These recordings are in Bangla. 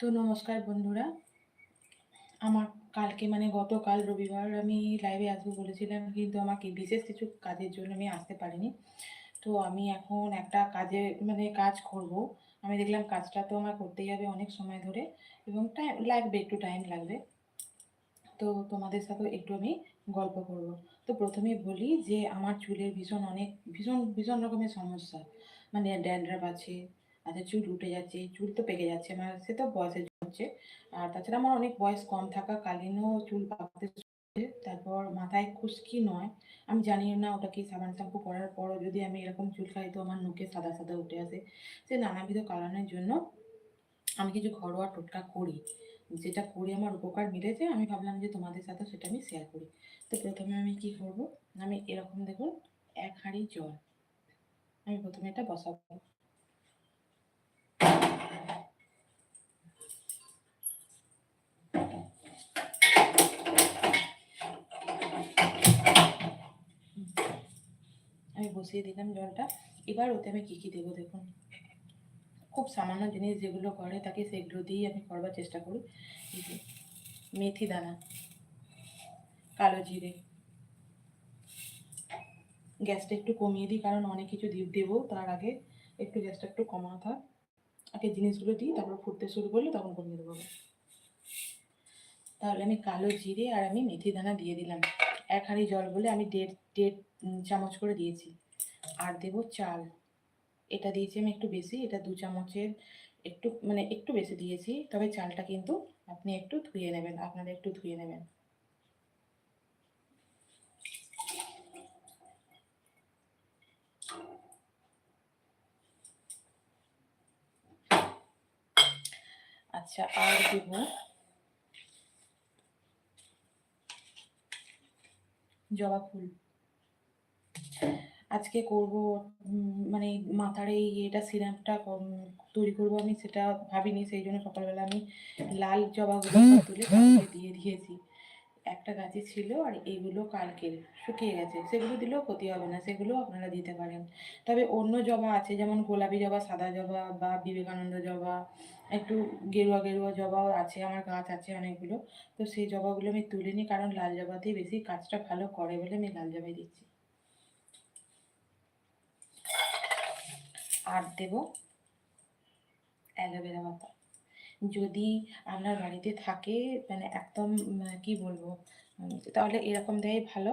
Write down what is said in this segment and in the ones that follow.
তো নমস্কার বন্ধুরা। আমার কালকে মানে গতকাল রবিবার আমি লাইভে আসব বলেছিলাম কিন্তু আমাকে বিশেষ কিছু কাজের জন্য আমি আসতে পারিনি। তো আমি এখন একটা কাজে মানে কাজ করব। আমি দেখলাম কাজটা তো আমার করতেই হবে অনেক সময় ধরে এবং টাইম লাগবে, একটু টাইম লাগবে। তো তোমাদের সাথে একটু আমি গল্প করব। তো প্রথমেই বলি যে আমার চুলের ভীষণ অনেক ভীষণ ভীষণ রকমের সমস্যা। মানে ড্যান্ড্রাফ আছে আচ্ছা চুল উঠে যাচ্ছে, চুল তো পেকে যাচ্ছে আমার সে তো বয়সের হচ্ছে আর তাছাড়া আমার অনেক বয়স কম থাকা কালীনও চুল পাকতে তারপর মাথায় খুশকি নয়। আমি জানি না ওটা কি সাবান শ্যাম্পু করার পরও যদি আমি এরকম চুল খাই তো আমার নুকে সাদা সাদা উঠে আসে। সে নানাবিধ কারণের জন্য আমি কিছু ঘরোয়া টোটকা করি, যেটা করে আমার উপকার মিলেছে আমি ভাবলাম যে তোমাদের সাথে সেটা আমি শেয়ার করি। তো প্রথমে আমি কি করব? আমি এরকম দেখুন, এক হাঁড়ি জল আমি প্রথমে এটা বসাবো। বসিয়ে দিলাম জলটা। এবার ওতে আমি কী কী দেবো দেখুন। খুব সামান্য জিনিস যেগুলো করে তাকে সেগুলো দিয়েই আমি করবার চেষ্টা করি। মেথি দানা, কালো জিরে। গ্যাসটা একটু কমিয়ে দিই কারণ অনেক কিছু দেবো তার আগে একটু গ্যাসটা একটু কমানো থাক আগে জিনিসগুলো দিই, তারপর ফুটতে শুরু করলে তখন কমিয়ে দেবো। তাহলে আমি কালো জিরে আর আমি মেথি দানা দিয়ে দিলাম। এক হাঁড়ি জল বলে আমি দেড় দেড় চামচ করে দিয়েছি। আর দেবো চাল। এটা দিয়েছি আমি একটু বেশি, এটা দু চামচের একটু মানে একটু বেশি দিয়েছি, তবে চালটা কিন্তু আপনি একটু ধুয়ে নেবেন, আপনারা একটু ধুয়ে নেবেন। আচ্ছা আর দেব জবা ফুল। আজকে করব মানে মাথার এই এটা সিরামটা তৈরি করব আমি, সেটা ভাবিনি, সেই জন্য সকালবেলা আমি লাল জবাগুলো তুলে দিয়ে দিয়েছি। একটা গাছে ছিল আর এইগুলো কালকের, শুকিয়ে গেছে। সেগুলো দিলেও ক্ষতি হবে না, সেগুলো আপনারা দিতে পারেন। তবে অন্য জবা আছে, যেমন গোলাপি জবা, সাদা জবা বা বিবেকানন্দ জবা, একটু গেরুয়া গেরুয়া জবাও আছে, আমার গাছ আছে অনেকগুলো। তো সেই জবাগুলো আমি তুলে নিই কারণ লাল জবাতেই বেশি কাজটা ভালো করে বলে আমি লাল জবাই দিচ্ছি। আর দেব অ্যালোভেরা পাতা যদি আপনার বাড়িতে থাকে মানে একদম কি বলব তাহলে এরকম দেয় ভালো।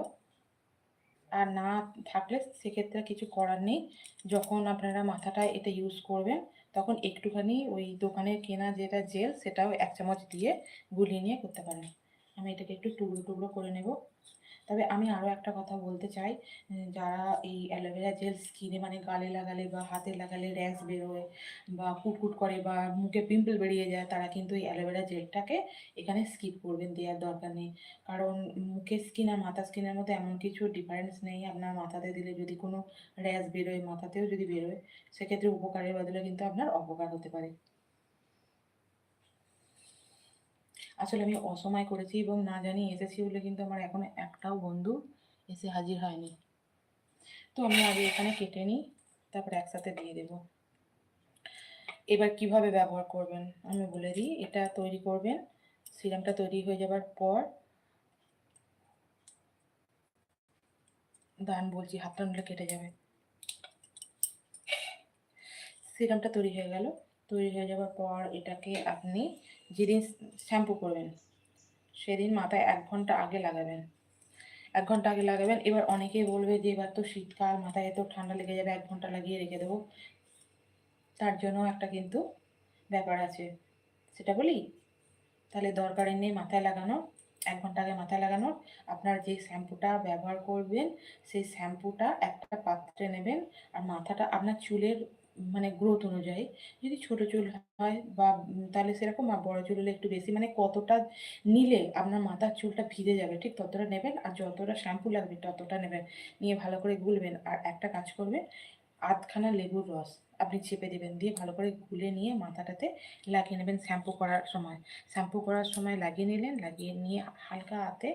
আর না থাকলে সেক্ষেত্রে কিছু করার নেই। যখন আপনারা মাথাটা এটা ইউজ করবেন, তখন একটুখানি ওই দোকানের কেনা যেটা জেল সেটাও এক চামচ দিয়ে গুলিয়ে নিয়ে করতে পারেন। আমি এটাকে একটু টুকরো টুকরো করে নেব। তবে আমি আরও একটা কথা বলতে চাই যারা এই অ্যালোভেরা জেল স্কিনে মানে গালে লাগালে বা হাতে লাগালে র্যাশ বেরোয় বা কুটকুট করে বা মুখে পিম্পল বেরিয়ে যায়, তারা কিন্তু এই অ্যালোভেরা জেলটাকে এখানে স্কিপ করবেন, দেওয়ার দরকার নেই। কারণ মুখের স্কিন আর মাথার স্কিনের মধ্যে এমন কিছু ডিফারেন্স নেই, আপনার মাথাতে দিলে যদি কোনো র্যাশ বেরোয়, মাথাতেও যদি বেরোয়, সেক্ষেত্রে উপকারের বদলে কিন্তু আপনার অপকার হতে পারে। আসলে আমি অসময় করেছি এবং না জানি এসেছি বলে কিন্তু আমার এখনও একটাও বন্ধু এসে হাজির হয়নি। তো আমি আগে এখানে কেটে নিই, তারপর একসাথে দিয়ে দেব। এবার কীভাবে ব্যবহার করবেন আমি বলে দিই, এটা তৈরি করবেন, সিরামটা তৈরি হয়ে যাবার পর দান বলছি, হাতটা নিলে কেটে যাবে। সিরামটা তৈরি হয়ে গেল। তৈরি হয়ে যাওয়ার পর এটাকে আপনি যেদিন শ্যাম্পু করবেন, সেদিন মাথায় এক ঘণ্টা আগে লাগাবেন। এক ঘণ্টা আগে লাগাবেন, এবার অনেকেই বলবে যে, এবার তো শীতকাল, মাথায় এত ঠান্ডা লেগে যাবে, এক ঘণ্টা লাগিয়ে রেখে দেবো। তার জন্য একটা কিন্তু ব্যাপার আছে। সেটা বলি, তাহলে দরকারের নেই মাথায় লাগানো, এক ঘণ্টা আগে মাথায় লাগানোর আপনার যে শ্যাম্পুটা ব্যবহার করবেন, সেই শ্যাম্পুটা একটা পাত্রে নেবেন, আর মাথাটা আপনার চুলের মানে গ্রোথ অনুযায়ী যদি ছোট চুল হয় বা তাহলে সেরকম আর বড় চুল হলে একটু বেশি মানে কতটা নিলে আপনার মাথার চুলটা ভিজে যাবে, ঠিক ততটা নেবেন আর যতটা শ্যাম্পু লাগবে ততটা নেবেন, নিয়ে ভালো করে গুলবেন আর একটা কাজ করবেন, আধখানা লেবুর রস আপনি চেপে দেবেন, দিয়ে ভালো করে গুলে নিয়ে মাথাটাতে লাগিয়ে নেবেন শ্যাম্পু করার সময় শ্যাম্পু করার সময় লাগিয়ে নিলেন, লাগিয়ে নিয়ে হালকা হাতে,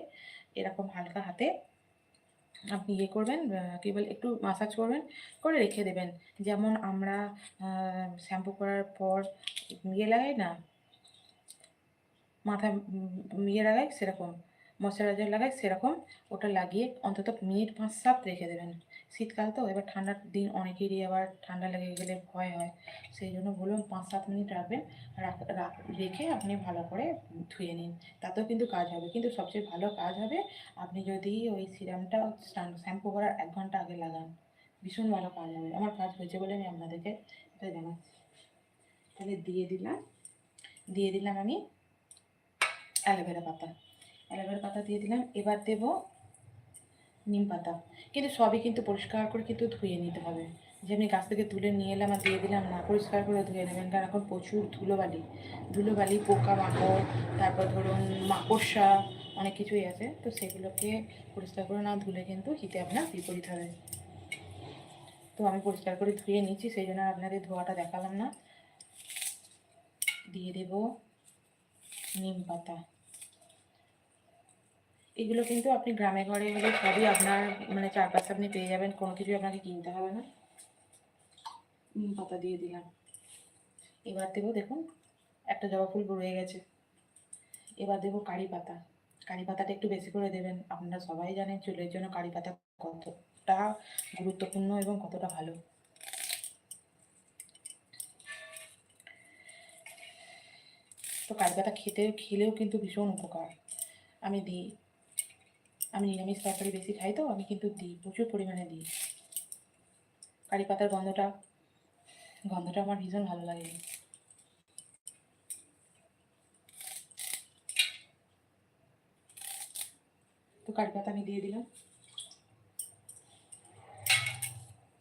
এরকম হালকা হাতে আপনি ইয়ে করবেন কী বলে, একটু মাসাজ করবেন, করে রেখে দেবেন। যেমন আমরা শ্যাম্পু করার পর ইয়ে লাগাই না মাথা ইয়ে লাগাই সেরকম ময়শ্চারাইজার লাগাই সেরকম, ওটা লাগিয়ে অন্তত মিনিট পাঁচ সাত রেখে দেবেন। শীতকাল তো, এবার ঠান্ডার দিন অনেকেরই আবার ঠান্ডা লেগে গেলে ভয় হয়। সেই জন্য বলুন পাঁচ সাত মিনিট রাখবেন, রাখ- আপনি ভালো করে ধুয়ে নিন। তাতেও কিন্তু কাজ হবে। কিন্তু সবচেয়ে ভালো কাজ হবে, আপনি যদি ওই সিরামটা শ্যাম্পু করার এক ঘণ্টা আগে লাগান। ভীষণ ভালো কাজ হবে। আমার কাজ হয়েছে বলে আমি আপনাদেরকে এটা জানাচ্ছি। তাহলে দিয়ে দিলাম দিয়ে দিলাম আমি অ্যালোভেরা পাতা। অ্যালোভেরা পাতা দিয়ে দিলাম। এবার দেব নিম পাতা। কিন্তু সবই কিন্তু পরিষ্কার করে কিন্তু ধুয়ে নিতে হবে। যে আমি গাছ থেকে তুলে নিয়ে এলাম আর দিয়ে দিলাম না, পরিষ্কার করে ধুয়ে নেবেন। কারণ এখন প্রচুর ধুলোবালি। ধুলোবালি পোকা মাকড় তারপর ধরুন মাকড়সা, অনেক কিছুই আছে। তো সেগুলোকে পরিষ্কার করে না ধুলে কিন্তু হিতে আপনার বিপরীত হবে। তো আমি পরিষ্কার করে ধুয়ে নিচ্ছি সেই জন্য আপনাদের ধোয়াটা দেখালাম না। দিয়ে দেব নিম পাতা। এগুলো কিন্তু আপনি গ্রামে ঘরে হলে সবই আপনার মানে চারপাশে আপনি পেয়ে যাবেন, কোনো কিছু আপনাকে কিনতে হবে না। নিম পাতা দিয়ে দিলাম। এবার দেবো, দেখুন, একটা জবা ফুল রয়ে গেছে। এবার দেবো কারি পাতা। কারি পাতাটা একটু বেশি করে দেবেন। আপনারা সবাই জানেন চুলের জন্য কারি পাতা কতটা গুরুত্বপূর্ণ এবং কতটা ভালো। তো কারি পাতা খেতে, খেলেও কিন্তু ভীষণ উপকার। আমি দিই। আমি নিরামিষ তরকারি বেশি খাই তো, আমি কিন্তু দিই, প্রচুর পরিমাণে দিই। কারি পাতার গন্ধটা গন্ধটা আমার ভীষণ ভালো লাগে। তো কারি পাতা আমি দিয়ে দিলাম।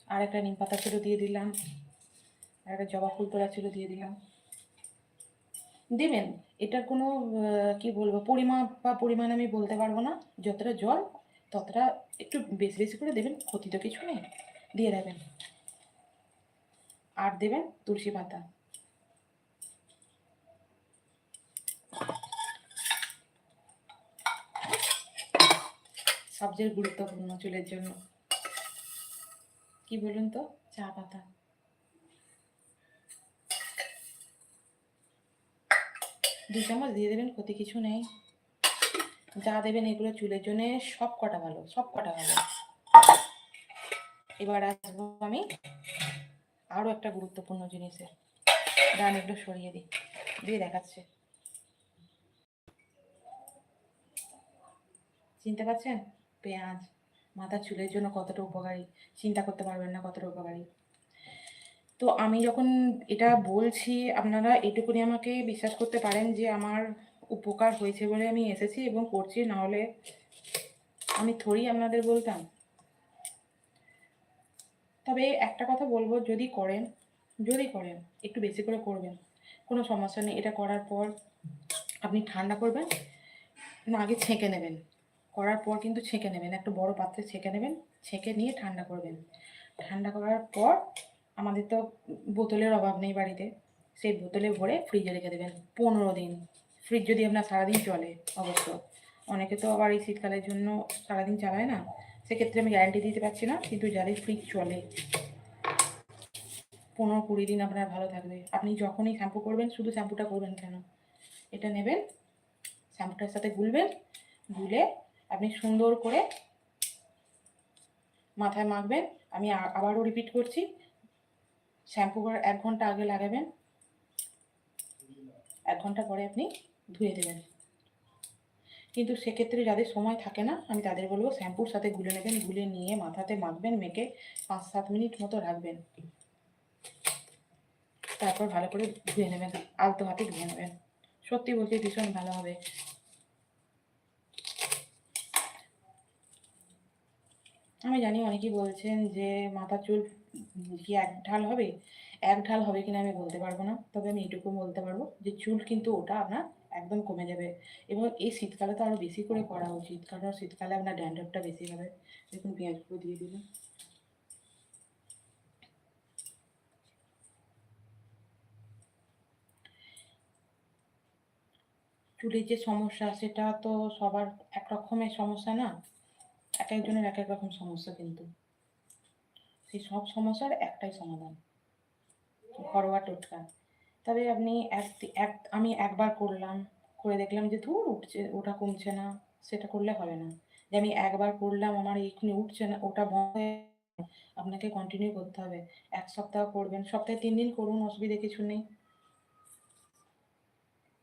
আর একটা নিম পাতা ছিল দিয়ে দিলাম। আর একটা জবা ফুল তোলা ছিল দিয়ে দিলাম। দেবেন? এটার কোনো কি বলব পরিমাপ বা পরিমাণ আমি বলতে পারব না। যতটা জল, ততটা একটু বেশি বেশি করে দেবেন, ক্ষতি তো কিছু নেই, দিয়ে দেবেন। আর দেবেন তুলসী পাতা। সবচেয়ে গুরুত্বপূর্ণ চুলের জন্য। কি বলুন তো? চা পাতা। দু চামচ দিয়ে দেবেন, ক্ষতি কিছু নেই। যা দেবেন এগুলো চুলের জন্য সব কটা ভালো, সব কটা ভালো। এবার আসব আমি আরও একটা গুরুত্বপূর্ণ জিনিসে। ডান এগুলো সরিয়ে দিই। দিয়ে দেখাচ্ছে। চিনতে পারছেন? পেঁয়াজ মাথার চুলের জন্য কতটা উপকারী? চিন্তা করতে পারবেন না কতটা উপকারী। তো আমি যখন এটা বলছি, আপনারা এটুকুনি আমাকে বিশ্বাস করতে পারেন যে আমার উপকার হয়েছে বলে আমি এসেছি এবং করছি না হলে আমি থোড়ি আপনাদের বলতাম। তবে একটা কথা বলব, যদি করেন যদি করেন, একটু বেশি করে করবেন। কোনো সমস্যা নেই, এটা করার পর আপনি ঠান্ডা করবেন, না আগে ছেঁকে নেবেন। করার পর কিন্তু ছেঁকে নেবেন, একটা বড় পাত্রে ছেঁকে নেবেন, ছেঁকে নিয়ে ঠান্ডা করবেন। ঠান্ডা করার পর আমাদের তো বোতলের অভাব নেই বাড়িতে। সেই বোতলে ভরে ফ্রিজে রেখে দেবেন। পনেরো দিন। ফ্রিজ যদি আপনার সারাদিন চলে, অবশ্য। অনেকে তো আবার এই শীতকালের জন্য সারাদিন চালায় না। সেক্ষেত্রে আমি গ্যারান্টি দিতে পারছি না, কিন্তু যাদের ফ্রিজ চলে, পনেরো কুড়ি দিন আপনার ভালো থাকবে। আপনি যখনই শ্যাম্পু করবেন, শুধু শ্যাম্পুটা করবেন কেন? এটা নেবেন শ্যাম্পুটার সাথে গুলবেন, গুলে আপনি সুন্দর করে মাথায় মাখবেন। আমি আবারও রিপিট করছি শ্যাম্পু করার এক ঘণ্টা আগে লাগাবেন। এক ঘণ্টা পরে আপনি ধুয়ে দেবেন। কিন্তু সেক্ষেত্রে যাদের সময় থাকে না, আমি তাদের বলব শ্যাম্পুর সাথে গুলে নেবেন, গুলে নিয়ে মাথাতে মাখবেন, মেখে পাঁচ সাত মিনিট মতো রাখবেন। তারপর ভালো করে ধুয়ে নেবেন, আলতো হাতে ধুয়ে নেবেন। সত্যি বলছি ভীষণ ভালো হবে। আমি জানি অনেকেই বলছেন যে মাথার চুল কি এক ঢাল হবে? এক ঢাল হবে কিনা আমি বলতে পারব না। তবে আমি এটুকু বলতে পারব যে চুল কিন্তু ওটা আপনার একদম কমে যাবে। এবং এই শীতকালে তো আরও বেশি করে করা উচিত। কারণ শীতকালে আপনার ড্যান্ড্রফটা বেশি হবে। দেখুন পেঁয়াজগুলো দিয়ে দিলাম। চুলের যে সমস্যা, সেটা তো সবার এক রকমের সমস্যা না? এক একজনের এক এক রকম সমস্যা কিন্তু। সেই সব সমস্যার একটাই সমাধান। ঘরোয়া টোটকা। তবে আপনি এক এক, আমি একবার করলাম, করে দেখলাম যে ধুর উঠছে, ওটা কমছে না, সেটা করলে হবে না। যে আমি একবার করলাম, আমার এইখানে উঠছে না, ওটা বন্ধ আপনাকে কন্টিনিউ করতে হবে। এক সপ্তাহ করবেন, সপ্তাহে তিন দিন করুন, অসুবিধা কিছু নেই।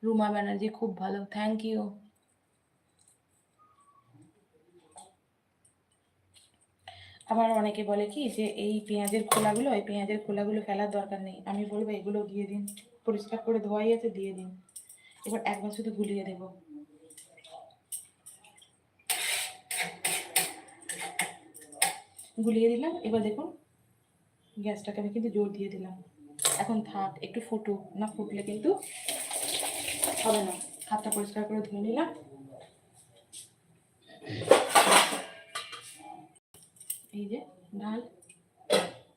রুমা ব্যানার্জি খুব ভালো থ্যাংক ইউ আবার অনেকে বলে কি যে এই পেঁয়াজের খোলাগুলো, এই পেঁয়াজের খোলাগুলো ফেলার দরকার নেই। আমি বলব এগুলো দিয়ে দিন, পরিষ্কার করে ধোয়াই আছে, দিয়ে দিন। এবার একবার শুধু গুলিয়ে দেব। গুলিয়ে দিলাম, এবার দেখুন গ্যাসটাকে আমি কিন্তু জোর দিয়ে দিলাম। এখন থাক, একটু ফুটুক, না ফুটলে কিন্তু হবে না। হাতটা পরিষ্কার করে ধুয়ে নিলাম। এই যে ডাল,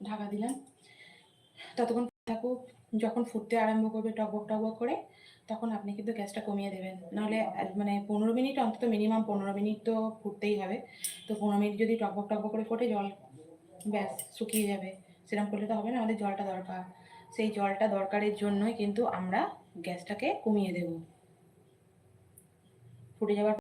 ঢাকা দিলাম। ততক্ষণ থাকুক, যখন ফুটতে আরম্ভ করবে টকবক টকবক করে, তখন আপনি কিন্তু গ্যাসটা কমিয়ে দেবেন। নাহলে মানে পনেরো মিনিট, অন্তত মিনিমাম পনেরো মিনিট তো ফুটতেই হবে। তো পনেরো মিনিট যদি টকবক টকবক করে ফোটে, জল ব্যাস, শুকিয়ে যাবে। সেরকম করলে তো হবে না, আমাদের জলটা দরকার। সেই জলটা দরকারের জন্যই কিন্তু আমরা গ্যাসটাকে কমিয়ে দেব। ফুটে যাওয়ার